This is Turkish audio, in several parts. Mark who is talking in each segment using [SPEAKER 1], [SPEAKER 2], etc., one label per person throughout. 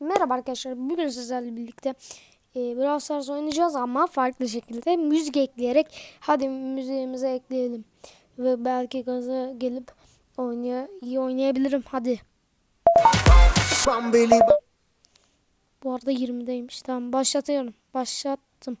[SPEAKER 1] Merhaba arkadaşlar. Bugün sizlerle birlikte e, Brawl Stars oynayacağız ama farklı şekilde müzik ekleyerek hadi müziğimize ekleyelim. Ve belki gaza gelip oynaya, iyi oynayabilirim. Hadi. Bu arada 20'deymiş. Tamam başlatıyorum. Başlattım.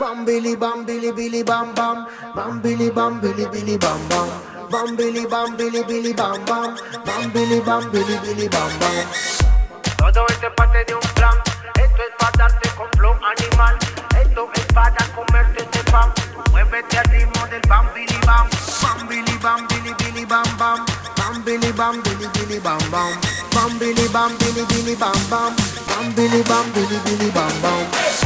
[SPEAKER 2] Bam billy bam billy billy bam bam Bam billy bam billy billy bam bam Bam billy bam billy billy bam bam Bam billy bam billy billy bam bam
[SPEAKER 3] Todo esto es parte de un plan Esto es para darte con flow animal Esto es para comerte este pan Muévete al ritmo del bam
[SPEAKER 2] billy bam Bam billy bam billy billy bam bam Bam billy bam billy billy bam bam Bam billy bam billy billy bam bam Bam billy bam billy billy bam bam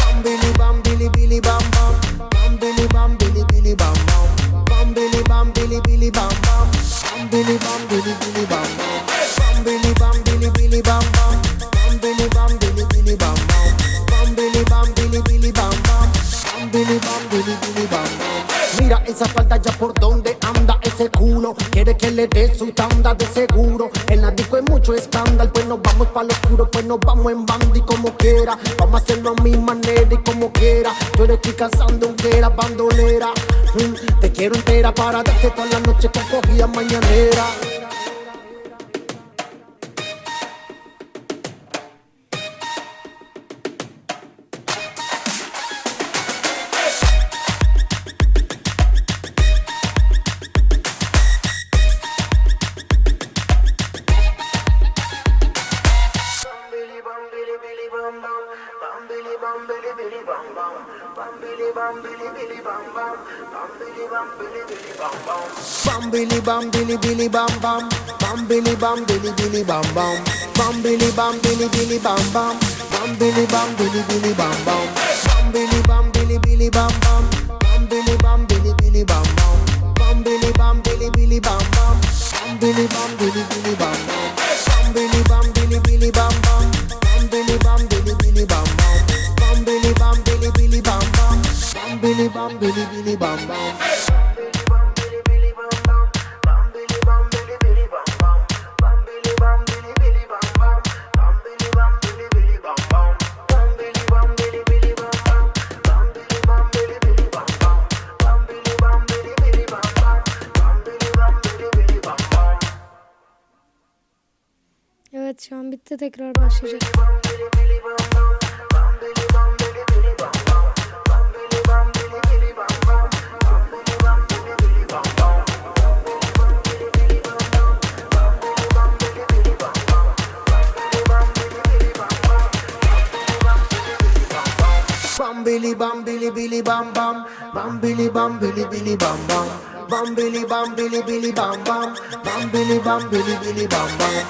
[SPEAKER 2] esa falda ya por donde anda ese culo. Quiere que le dé su tanda de seguro. En la disco hay mucho escándalo. Pues nos vamos pa' lo oscuro Pues nos vamos en banda y como quiera. Vamos a hacerlo a mi manera y como quiera. Tú eres chica sandunguera, bandolera. Mm, Te quiero entera para darte toda la noche con cogida mañanera
[SPEAKER 3] bam bam, bam Billy, bam Billy, Billy, bam bam,
[SPEAKER 2] bam Billy, bam Billy, Billy, bam bam, bam Billy, bam Billy, Billy, bam bam, bam Billy, bam Billy, Billy, bam bam, bam Billy, bam Billy, Billy, bam bam,
[SPEAKER 3] bam bili bam bili bili bam bam, bam bili bam bili bili bam bam, bam bili bam bili bili bam bam. Bili bam bam.
[SPEAKER 1] Evet şu an bitti. Tekrar başlayacak.
[SPEAKER 3] bili bam bili bili bam bam bam bili bam bili bili bam bam bam
[SPEAKER 2] bili bam bili bili bam bam bam bili bam bili bili bam bam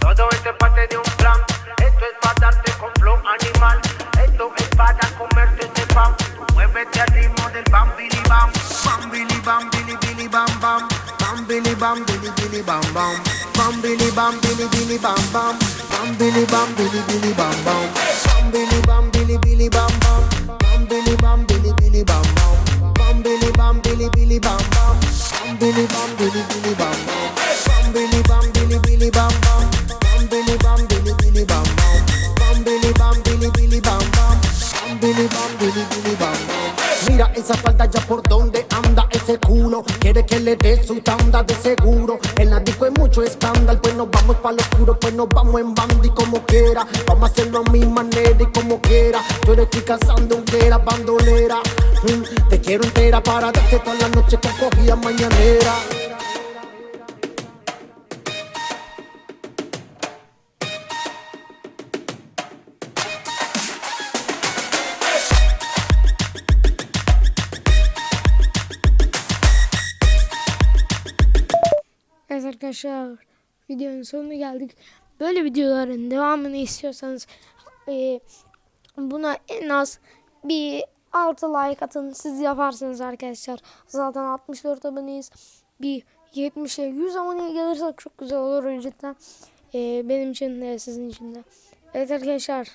[SPEAKER 3] Todo esto es parte de un plan Esto es para darte con flow animal Esto es para comerte este pan Muévete al ritmo del bam
[SPEAKER 2] bili bam Bam bili bam bili bili bam bam Bam bili bam bili bili bam bam Bam bili bam bili bili bam bam Bam bili bam bili bili bam bam Bam bili bam esa falda ya por donde anda ese culo. Quiere que le dé su tanda de seguro. En la disco mucho escándalo. Pues nos vamos pa' lo oscuro Pues nos vamos en banda y como quiera. Vamos a hacerlo a mi manera y como quiera. Tú eres chica sandunguera, bandolera. Mm, Te quiero entera para darte toda la noche con cogida mañanera
[SPEAKER 1] Evet arkadaşlar videonun sonuna geldik. Böyle videoların devamını istiyorsanız e, buna en az bir 6 like atın. Siz yaparsınız arkadaşlar. Zaten 64 aboneyiz. Bir 70'e 100 aboneye gelirsek çok güzel olur cidden. Ee, benim için de sizin için de. Evet arkadaşlar.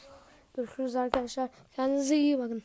[SPEAKER 1] Görüşürüz arkadaşlar. Kendinize iyi bakın.